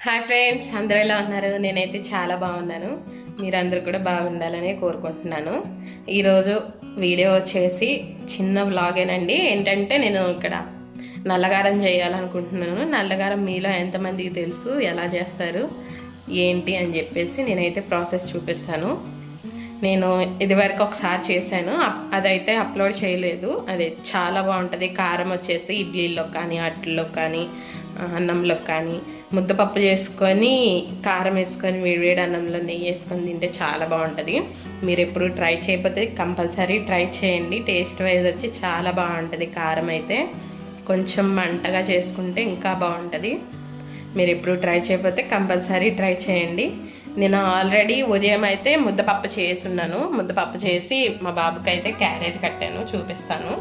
Hi friends అందరూ ఎలా ఉన్నారు? నేనైతే చాలా బాగున్నాను. మీరందరూ కూడా బాగుండాలని కోరుకుంటున్నాను. ఈరోజు వీడియో వచ్చేసి చిన్న వ్లాగేనండి. ఏంటంటే నేను ఇక్కడ నల్లగారం చేయాలనుకుంటున్నాను. నల్లగారం మీలో ఎంతమందికి తెలుసు? ఎలా చేస్తారు? ఏంటి అని చెప్పేసి నేనైతే ప్రాసెస్ చూపిస్తాను. నేను ఇదివరకు ఒకసారి చేశాను. అప్- అదైతే అప్లోడ్ చేయలేదు. అది చాలా బాగుంటుంది. కారం వచ్చేసి ఇడ్లీలో కానీ అట్లలో కానీ అన్నంలో కానీ ముద్దపప్పు చేసుకొని కారం వేసుకొని వేడివేడి అన్నంలో నెయ్యి వేసుకొని తింటే చాలా బాగుంటుంది. మీరు ఎప్పుడు ట్రై చేయకపోతే కంపల్సరీ ట్రై చేయండి. టేస్ట్ వైజ్ వచ్చి చాలా బాగుంటుంది కారం అయితే. కొంచెం మంటగా చేసుకుంటే ఇంకా బాగుంటుంది. మీరు ఎప్పుడు ట్రై చేయకపోతే కంపల్సరీ ట్రై చేయండి. నేను ఆల్రెడీ ఉదయం అయితే ముద్దపప్పు చేసున్నాను ముద్దపప్పు చేసి మా బాబుకి అయితే క్యారేజ్ కట్టాను చూపిస్తాను.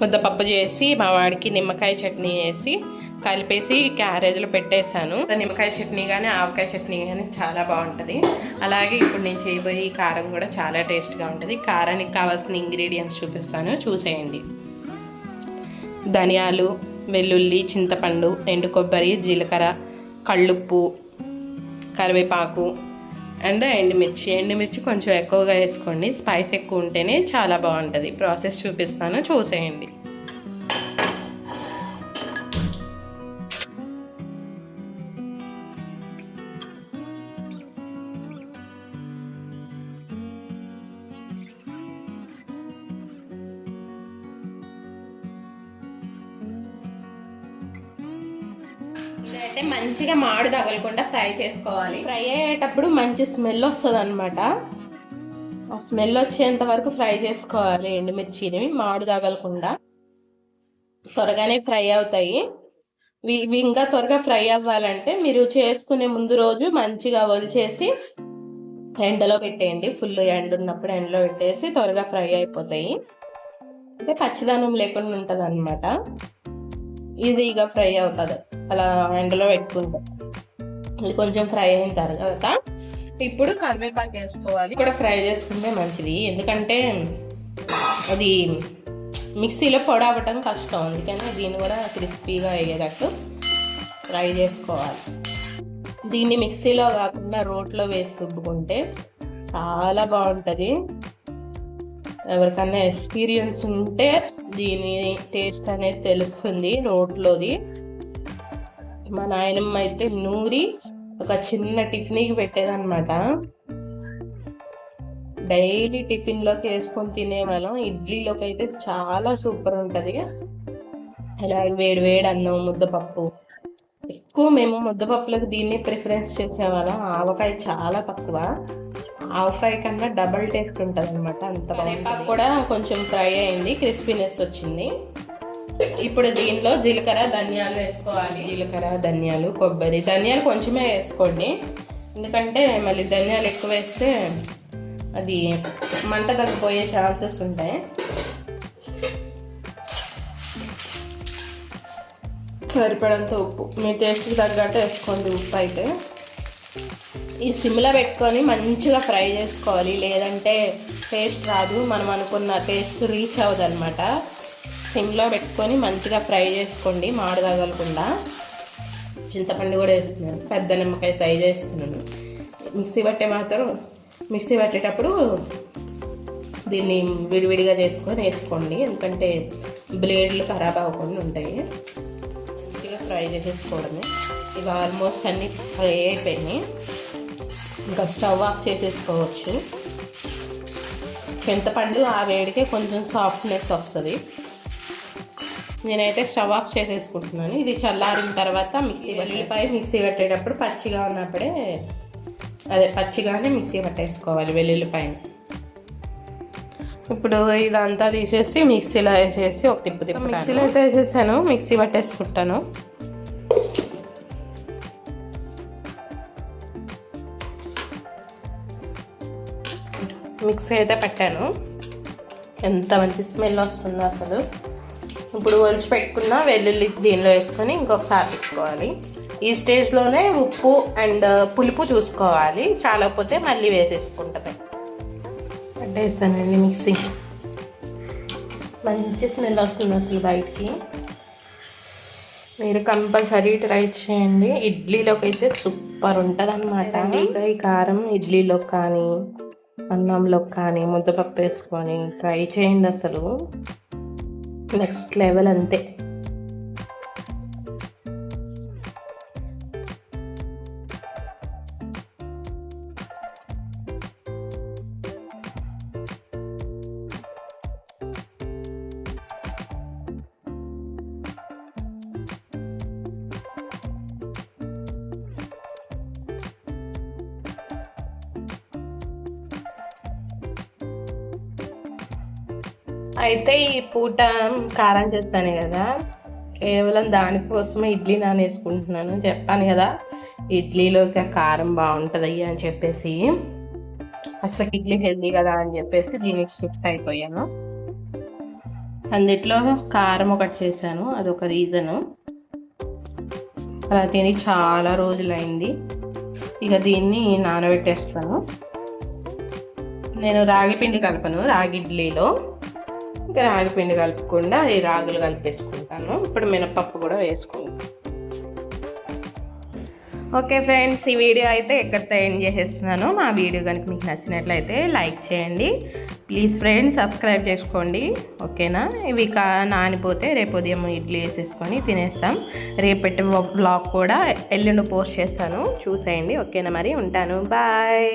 ముద్దపప్పు చేసి మా వాడికి నిమ్మకాయ చట్నీ వేసి కలిపేసి క్యారేజ్లో పెట్టేశాను. నిమ్మకాయ చట్నీ కానీ ఆవకాయ చట్నీ కానీ చాలా బాగుంటుంది. అలాగే ఇప్పుడు నేను చేయబోయే ఈ కారం కూడా చాలా టేస్ట్గా ఉంటుంది. కారానికి కావాల్సిన ఇంగ్రీడియంట్స్ చూపిస్తాను. చూసేయండి. ధనియాలు వెల్లుల్లి చింతపండు ఎండు కొబ్బరి జీలకర్ర కళ్ళుప్పు కరివేపాకు అండ్ ఎండుమిర్చి. ఎండుమిర్చి కొంచెం ఎక్కువగా వేసుకోండి. స్పైస్ ఎక్కువ ఉంటేనే చాలా బాగుంటుంది. ప్రాసెస్ చూపిస్తాను. చూసేయండి. అయితే మంచిగా మాడు తగలకుండా ఫ్రై చేసుకోవాలి. ఫ్రై అయ్యేటప్పుడు మంచి స్మెల్ వస్తుంది అనమాట స్మెల్ వచ్చేంత వరకు ఫ్రై చేసుకోవాలి. ఎండుమిర్చిని మాడు తగలకుండా త్వరగానే ఫ్రై అవుతాయి. ఇవి ఇంకా త్వరగా ఫ్రై అవ్వాలంటే మీరు చేసుకునే ముందు రోజు మంచిగా వలిచేసి ఎండలో పెట్టేయండి. ఫుల్ ఎండ ఉన్నప్పుడు ఎండలో పెట్టేసి త్వరగా ఫ్రై అయిపోతాయి. అంటే పచ్చిదనం లేకుండా ఉంటుంది అనమాట ఈజీగా ఫ్రై అవుతుంది. అలా ఎండలో పెట్టుకుంటాం. ఇది కొంచెం ఫ్రై అయిన తర్వాత ఇప్పుడు కరివేపాకు వేసుకోవాలి. కూడా ఫ్రై చేసుకుంటే మంచిది. ఎందుకంటే అది మిక్సీలో పొడి అవ్వటం కష్టం. అందుకని దీన్ని కూడా క్రిస్పీగా అయ్యేటట్టు ఫ్రై చేసుకోవాలి. దీన్ని మిక్సీలో కాకుండా రోట్లో వేసి రుబ్బుకుంటే చాలా బాగుంటుంది. ఎవరికన్నా ఎక్స్పీరియన్స్ ఉంటే దీని టేస్ట్ అనేది తెలుస్తుంది రోట్లోది. మా నాయనమ్మ అయితే నూరి ఒక చిన్న టిఫిన్కి పెట్టేదన్నమాట. డైలీ టిఫిన్లోకి వేసుకొని తినేవాళ్ళం ఇడ్లీలోకి అయితే చాలా సూపర్ ఉంటుంది. అలాగే వేడి వేడి అన్నం ముద్దపప్పు. ఎక్కువ మేము ముద్దపప్పులకు దీన్ని ప్రిఫరెన్స్ చేసేవాళ్ళం. ఆవకాయ చాలా తక్కువ. ఆవకాయ కన్నా డబల్ టేస్ట్ ఉంటుంది అనమాట అంత కరివేపాకు కూడా కొంచెం ఫ్రై అయింది. క్రిస్పీనెస్ వచ్చింది. ఇప్పుడు దీనిలో జీలకర్ర ధనియాలు వేసుకోవాలి. జీలకర్ర ధనియాలు కొబ్బరి. ధనియాలు కొంచెమే వేసుకోండి. ఎందుకంటే మళ్ళీ ధనియాలు ఎక్కువ వేస్తే అది మంట తగ్గిపోయే ఛాన్సెస్ ఉంటాయి. సరిపడంత ఉప్పు. మీ టేస్ట్కి తగ్గట్టు వేసుకోండి ఉప్పు అయితే. ఈ సిమ్లో పెట్టుకొని మంచిగా ఫ్రై చేసుకోవాలి. లేదంటే టేస్ట్ రాదు. మనం అనుకున్న టేస్ట్ రీచ్ అవ్వదు అనమాట సిమ్లో పెట్టుకొని మంచిగా ఫ్రై చేసుకోండి మాడు తగలకుండా చింతపండు కూడా వేస్తున్నాను. పెద్ద నిమ్మకాయ సైజ్ వేస్తున్నాను. మిక్సీ పట్టే మాత్రం మిక్సీ పట్టేటప్పుడు దీన్ని విడివిడిగా చేసుకొని వేసుకోండి. ఎందుకంటే బ్లేడ్లు ఖరాబ్ అవ్వకుండా ఉంటాయి. మంచిగా ఫ్రై చేసేసుకోవడమే. ఇవి ఆల్మోస్ట్ అన్నీ ఫ్రై అయిపోయినాయి. ఇంకా స్టవ్ ఆఫ్ చేసేసుకోవచ్చు. చింతపండు ఆ వేడికే కొంచెం సాఫ్ట్నెస్ వస్తుంది. నేనైతే స్టవ్ ఆఫ్ చేసేసుకుంటున్నాను. ఇది చల్లారిన తర్వాత మిక్సీ వెల్లుల్లిపాయ మిక్సీ పట్టేటప్పుడు పచ్చిగా ఉన్నప్పుడే అదే పచ్చిగానే మిక్సీ పట్టేసుకోవాలి వెల్లుల్లిపాయని. ఇప్పుడు ఇదంతా తీసేసి మిక్సీలో వేసేసి ఒక తిప్పు తిప్పు మిక్సీలో అయితే వేసేసాను మిక్సీ పట్టేసుకుంటాను. మిక్సీ అయితే పెట్టాను. ఎంత మంచి స్మెల్ వస్తుందో అసలు. ఇప్పుడు ఒలిచి పెట్టుకున్న వెల్లుల్లి దీనిలో వేసుకొని ఇంకొకసారి పెట్టుకోవాలి ఈ స్టేజ్లోనే ఉప్పు అండ్ పులుపు చూసుకోవాలి. చాలకపోతే మళ్ళీ వేసేసుకుంటామే పట్టేస్తానండి మిక్సీ. మంచి స్మెల్ వస్తుంది అసలు బయటికి. మీరు కంపల్సరీ ట్రై చేయండి. ఇడ్లీలోకి అయితే సూపర్ ఉంటుంది అనమాట ఇంకా ఈ కారం ఇడ్లీలో కానీ అన్నంలో కానీ ముద్దపప్పు వేసుకొని ట్రై చేయండి అసలు. నెక్స్ట్ లెవెల్ అంతే. అయితే ఈ పూట కారం చేస్తాను కదా. కేవలం దానికోసమే ఇడ్లీ నానేసుకుంటున్నాను. చెప్పాను కదా ఇడ్లీలోకి ఆ కారం బాగుంటుంది అని చెప్పేసి. అసలు ఇడ్లీ హెల్దీ కదా అని చెప్పేసి దీనికి షిఫ్ట్ అయిపోయాను. అందుట్లో కారం ఒకటి చేశాను. అదొక రీజను. అలా తిని చాలా రోజులైంది. ఇక దీన్ని నానబెట్టేస్తాను. నేను రాగి పిండి కలపను రాగి ఇడ్లీలో. ఇంకా రాగి పిండి కలుపుకుండా ఈ రాగులు కలిపేసుకుంటాను. ఇప్పుడు మినపప్పు కూడా వేసుకుంటాను. ఓకే ఫ్రెండ్స్ ఈ వీడియో అయితే ఎక్కడితో ఎండ్ చేసేస్తున్నాను నా వీడియో కనుక మీకు నచ్చినట్లయితే లైక్ చేయండి. ప్లీజ్ ఫ్రెండ్స్ సబ్స్క్రైబ్ చేసుకోండి. ఓకేనా? ఇవి కా నానిపోతే రేపు ఉదయం ఇడ్లీ వేసేసుకొని తినేస్తాం. రేపటి బ్లాగ్ కూడా ఎల్లుండి పోస్ట్ చేస్తాను. చూసేయండి. ఓకేనా మరి? ఉంటాను. బాయ్.